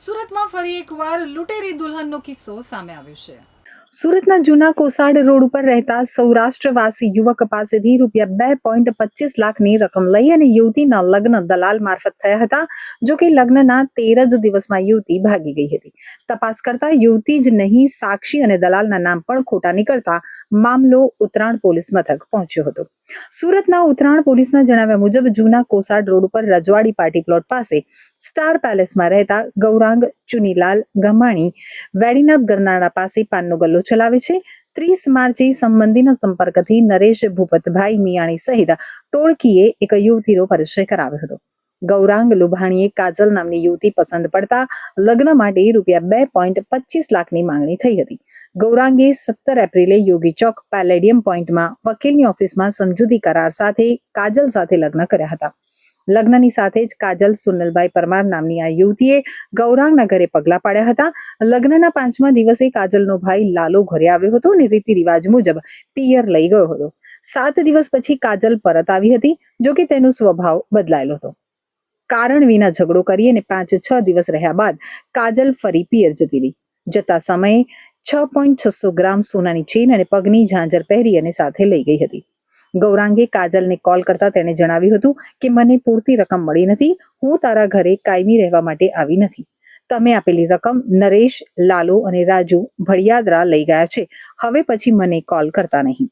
સુરતમાં ફરી એકવાર લૂંટેરી દુલ્હનનો કિસ્સો સામે આવ્યો છે. સુરતના જૂના કોસાડ રોડ ઉપર રહેતા સૌરાષ્ટ્રવાસી યુવક પાસેથી રૂપિયા બે પોઈન્ટ પચીસ લાખની રકમ લઈ અને યુવતીના લગ્ન દલાલ મારફત થયા હતા, જો કે લગ્નના તેર જ દિવસમાં યુવતી ભાગી ગઈ હતી. તપાસ કરતા યુવતી જ નહીં, સાક્ષી અને દલાલના નામ પણ ખોટા નીકળતા મામલો ઉત્તરાયણ પોલીસ મથક પહોંચ્યો હતો. સુરતના ઉત્તરાયણ પોલીસના જણાવ્યા મુજબ જૂના કોસાડ રોડ ઉપર રજવાડી પાર્ટી પ્લોટ પાસે સ્ટાર પેલેસમાં રહેતા ગૌરાંગ ચુનીલાલ ગમાણી વેડીનાથ ગરનાળા પાસે પાનનો ગલ્લો ચલાવે છે. ત્રીસ માર્ચે સંબંધીના સંપર્કથી નરેશ ભૂપતભાઈ મિયાણી સહિત ટોળકીએ એક યુવતીનો પરિચય કરાવ્યો હતો. ગૌરાંગ લુભાણીએ કાજલ નામની યુવતી પસંદ પડતા લગ્ન માટે રૂપિયા બે પોઈન્ટ પચીસ લાખની માંગણી થઈ હતી. ગૌરાંગે સત્તર એપ્રિલે યોગી ચોક પેલેડિયમ પોઈન્ટમાં વકીલની ઓફિસમાં સમજૂતી કરાર સાથે કાજલ સાથે લગ્ન કર્યા હતા. લગ્નની સાથે જ કાજલ સુનલભાઈ પરમાર નામની આ યુવતીએ ગૌરાંગના ઘરે પગલા પાડ્યા હતા. લગ્નના પાંચમા દિવસે કાજલનો ભાઈ લાલો ઘરે આવ્યો હતો અને રીતિ રિવાજ મુજબ પિયર લઈ ગયો હતો. સાત દિવસ પછી કાજલ પરત આવી હતી જો કે તેનો સ્વભાવ બદલાયેલો હતો. કારણ વિના ઝઘડો કરી અને પાંચ છ દિવસ રહ્યા બાદ કાજલ ફરી પિયર જતી રહી. જતા સમયે છ પોઈન્ટ છસો ગ્રામ સોનાની ચેન અને પગની ઝાંઝર પહેરી અને સાથે લઈ ગઈ હતી. ગૌરાંગે કાજલને કોલ કરતા તેણે જણાવ્યું હતું કે મને પૂરતી રકમ મળી નથી, હું તારા ઘરે કાયમી રહેવા માટે આવી નથી. તમે આપેલી રકમ નરેશ, લાલુ અને રાજુ ભડિયાદરા લઈ ગયા છે. હવે પછી મને કોલ કરતા નહીં.